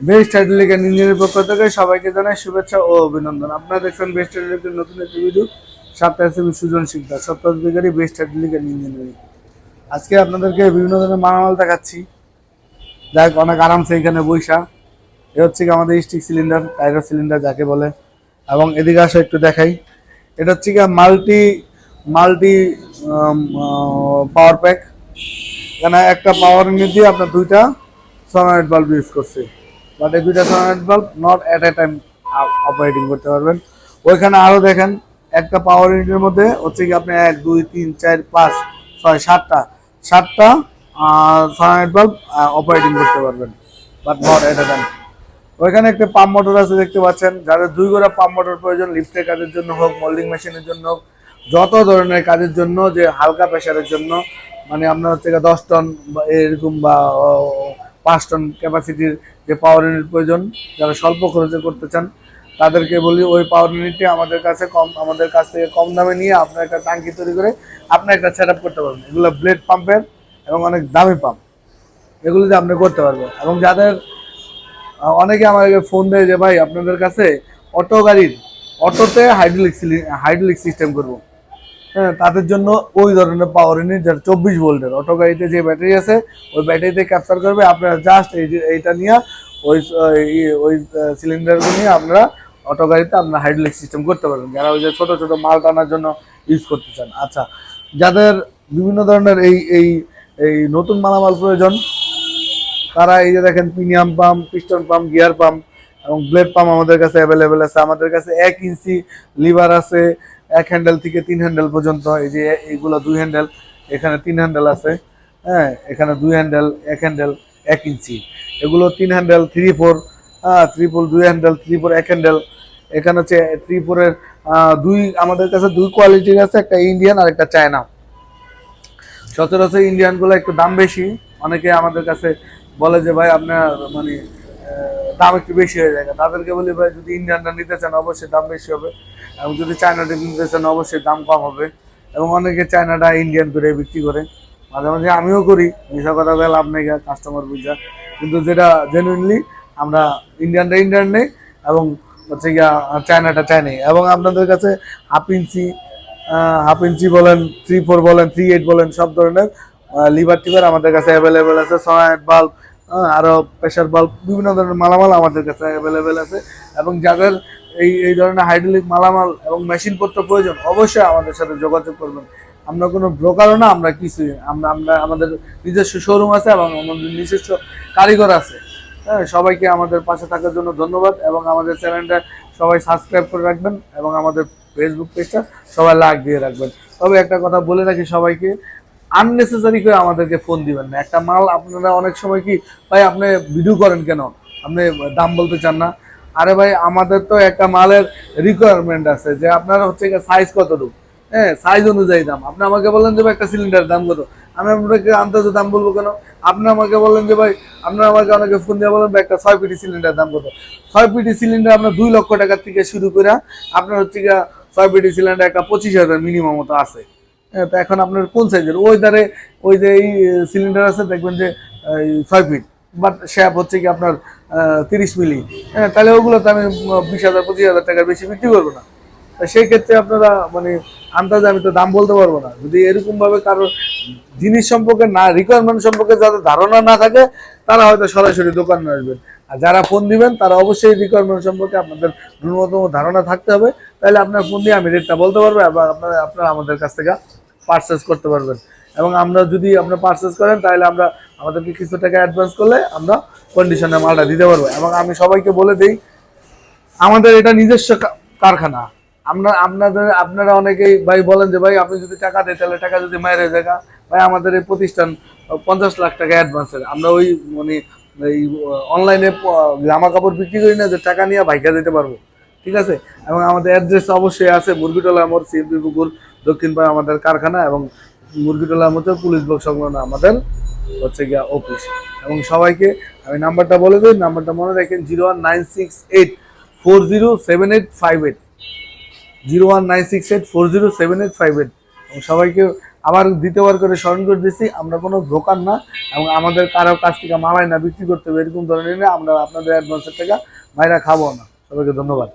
Best hydraulic and ইঞ্জিনের পক্ষ থেকে সবাইকে জানাই শুভেচ্ছা ও অভিনন্দন। আপনারা দেখছেন বেস্ট হাইড্রোলিকের নতুন একটি ভিডিও সাপ্তাহ হিসেবে সুজন শিকদার, সপ্তাহ অধিকারী বেস্ট হাইড্রোলিক অ্যান্ড ইঞ্জিনিয়ারিং আজকে আপনাদেরকে বিভিন্ন ধরনের মালামাল দেখাচ্ছি। যাক, অনেক আরামসে এখানে বৈশা এ হচ্ছে কি আমাদের স্টিক সিলিন্ডার টাইগার সিলিন্ডার যাকে বলে। এবং এদিকে আসো একটু দেখাই। এটা হচ্ছে কি মাল্টি মাল্টি পাওয়ার প্যাক এখানে একটা পাওয়ার ইউনিট দিয়ে আপনার দুইটা সনাইট বাল্ব ইউজ করছে। বাট এই দুইটা সনাইট bulb not at a time operating করতে পারবেন। ওইখানে আরও দেখেন, একটা পাওয়ার ইউনিটের মধ্যে হচ্ছে কি আপনি এক, দুই, তিন, চার, পাঁচ, ছয়, সাতটা। সাতটা সনাইট বাল্ব অপারেটিং করতে পারবেন but not at a time ওইখানে একটা পাম্প মোটর আছে, দেখতে পাচ্ছেন। যাদের দুই গোড়া পাম্প মোটর প্রয়োজন লিফটের কাজের জন্য হোক মোল্ডিং মেশিনের জন্য হোক, যত ধরনের কাজের জন্য, যে হালকা প্রেশারের জন্য মানে আপনার হচ্ছে দশ টন এরকম বা পাঁচ টন ক্যাপাসিটির যে পাওয়ার ইউনিট প্রয়োজন, যারা স্বল্প খরচে করতে চান, তাদেরকে বলি ওই পাওয়ার ইউনিটটি আমাদের কাছে কম, আমাদের কাছ থেকে কম দামে নিয়ে আপনার একটা ট্যাঙ্কি তৈরি করে আপনি একটা সেট করতে পারবেন। এগুলো ব্লেড পাম্পের এবং অনেক দামি পাম্প এগুলো দিয়ে আপনি করতে পারবেন। এবং যাদের অনেকে আমাকে ফোন দেয় যে, ভাই, আপনাদের কাছে অটো গাড়ির, অটোতে হাইড্রোলিক হাইড্রোলিক সিস্টেম করব। তাদের জন্য ওই ধরনের পাওয়ার ইউনিট যারা চব্বিশ ভোল্টের। অটো গাড়িতে যে ব্যাটারি আছে, ওই ব্যাটারিতে ক্যাপচার করবে। আপনারা জাস্ট এই যে, এইটা নিয়ে, ওই ওই- ওই সিলিন্ডারগুলো নিয়ে আপনারা অটো গাড়িতে আপনারা হাইড্রোলিক সিস্টেম করতে পারবেন। যারা ওই যে ছোটো ছোটো মাল টানার জন্য ইউজ করতে চান। আচ্ছা যাদের বিভিন্ন ধরনের এই এই এই নতুন মালামাল প্রয়োজন, তারা এই যে দেখেন premium pump piston pump gear pump এবং ব্লেড পাম্প আমাদের কাছে অ্যাভেলেবেল আছে। আমাদের কাছে এক ইঞ্চি লিভার আছে এক হ্যান্ডেল থেকে তিন হ্যান্ডেল পর্যন্ত, এই যে এইগুলো দুই হ্যান্ডেল এখানে তিন হ্যান্ডেল আছে হ্যাঁ এখানে দুই হ্যান্ডেল এক হ্যান্ডেল এক ইঞ্চি। এগুলো তিন হ্যান্ডেল থ্রি ফোর হ্যাঁ ফোর দুই হ্যান্ডেল থ্রি ফোর এক হ্যান্ডেল এখানে হচ্ছে থ্রি ফোরের দুই, আমাদের কাছে দুই কোয়ালিটির আছে, একটা ইন্ডিয়ান আর একটা চায়না সচরাচর ইন্ডিয়ানগুলো একটু দাম বেশি। অনেকে আমাদের কাছে বলে যে, ভাই, আপনার মানে দাম একটু বেশি হয়ে যায় তাদেরকে বলি ভাই, যদি ইন্ডিয়ানটা নিতে চান, অবশ্যই দাম বেশি হবে। এবং যদি চায়নাটা নিতে চান, অবশ্যই দাম কম হবে। এবং অনেকে চায়নাটা ইন্ডিয়ান করে বিক্রি করে। মাঝে মাঝে আমিও করি ভিসা কথা বলে লাভ নেই কাস্টমার ভিসা কিন্তু যেটা জেনুইনলি আমরা ইন্ডিয়ানটা ইন্ডিয়ান নেই, এবং হচ্ছে গিয়া চায়নাটা চাইনাই এবং আপনাদের কাছে হাফ ইঞ্চি হাফ ইঞ্চি বলেন থ্রি ফোর বলেন থ্রি এইট বলেন, সব ধরনের লিভার টিভার আমাদের কাছে অ্যাভেলেবেল আছে। সনাইট বাল্ব আরও প্রেশার বাল্ব বিভিন্ন ধরনের মালামাল আমাদের কাছে অ্যাভেলেবেল আছে। এবং যাদের এই এই ধরনের হাইড্রোলিক মালামাল এবং মেশিনপত্র প্রয়োজন, অবশ্যই আমাদের সাথে যোগাযোগ করবেন। আমরা কোনো ব্রোকারও না, আমরা কিছুই, আমরা আমরা, আমাদের নিজস্ব শোরুম আছে এবং আমাদের নিজস্ব কারিগর আছে। হ্যাঁ সবাইকে আমাদের পাশে থাকার জন্য ধন্যবাদ এবং আমাদের চ্যানেলটা সবাই সাবস্ক্রাইব করে রাখবেন এবং আমাদের ফেসবুক পেজটা সবাই লাইক দিয়ে রাখবেন। তবে একটা কথা বলে রাখি সবাইকে আননেসেসারি করে আমাদেরকে ফোন দিবেন না। একটা মাল আপনারা অনেক সময় কি, ভাই আপনি ভিডিও করেন কেন? আপনি দাম বলতে চান না। আরে ভাই, আমাদের তো একটা মালের রিকোয়ারমেন্ট আছে যে আপনার হচ্ছে সাইজ কতটুকু? হ্যাঁ সাইজ অনুযায়ী দাম। আপনি আমাকে বললেন যে ভাই, একটা সিলিন্ডার দাম কত? আমি আপনাকে আন্দাজে দাম বলব কেন? আপনি আমাকে বললেন যে ভাই আপনার আমাকে অনেকে ফোন দিয়ে বলেন একটা ছয় পিটি সিলিন্ডার দাম কত? ছয় পিটি সিলিন্ডার আপনার দুই লক্ষ টাকার থেকে শুরু করে আপনার হচ্ছে ছয় পিটি সিলিন্ডার একটা পঁচিশ হাজার মিনিমাম মতো আছে। তো এখন আপনার কোন সাইজের ওই ধারে ওই যে এই সিলিন্ডার আছে, দেখবেন যে ছয় ফিট বাট শ্যাপ হচ্ছে কি আপনার তিরিশ মিলি। হ্যাঁ তাহলে ওগুলো তো আমি বিশ হাজার, পঁচিশ হাজার টাকার বেশি বিক্রি করব না। তা সেই ক্ষেত্রে আপনারা মানে আন্দাজে আমি তো দাম বলতে পারব না। যদি এরকম ভাবে কারোর জিনিস সম্পর্কে না রিকোয়ারমেন্ট সম্পর্কে যাদের ধারণা না থাকে, তারা হয়তো সরাসরি দোকানে আসবেন। আর যারা ফোন দিবেন, তারা অবশ্যই রিকোয়ারমেন্ট সম্পর্কে আপনাদের ন্যূনতম ধারণা থাকতে হবে। তাহলে আপনার ফোন দিয়ে আমি রেটটা বলতে পারব এবং আপনারা আপনারা আমাদের কাছ থেকে পারচেস করতে পারবেন। এবং আমরা যদি আপনারা পারচেস করেন, তাহলে আমরা আমাদেরকে কিছু টাকা অ্যাডভান্স করলে আমরা কন্ডিশনে মালটা দিতে পারব। এবং আমি সবাইকে বলে দিই, আমাদের এটা নিজস্ব কারখানা। আমরা, আপনাদের, আপনারা অনেকেই ভাই বলেন যে, ভাই, আপনি যদি টাকা দেয় তাহলে টাকা যদি মায়ের জায়গা ভাই, আমাদের এই প্রতিষ্ঠান পঞ্চাশ লাখ টাকা অ্যাডভান্সের আমরা ওই মানে এই অনলাইনে জামা কাপড় বিক্রি করি না যে, টাকা নিয়ে ভাইকা দিতে পারব। ঠিক আছে? এবং আমাদের অ্যাড্রেস অবশ্যই আছে মুরগিটোলা মোড় সিএমপি পুকুর, দক্ষিণ পাড়া আমাদের কারখানা এবং মুরগিটোলা মধ্যে পুলিশ ব্লক সংলগ্ন আমাদের হচ্ছে গিয়া অফিস এবং সবাইকে আমি নাম্বারটা বলে দিই, নাম্বারটা মনে রাখেন zero one nine six eight four zero seven eight five eight zero one nine six eight four zero seven eight five eight এবং সবাইকে আবার দ্বিতীয়বার করে স্মরণ করে দিচ্ছি আমরা কোনো ব্রোকার না এবং আমাদের কারও কাছ থেকে মালাই না বিক্রি করতে হবে, এরকম ধরনের আমরা আপনাদের অ্যাডভান্সের টাকা মাইরা খাব না। সবাইকে ধন্যবাদ।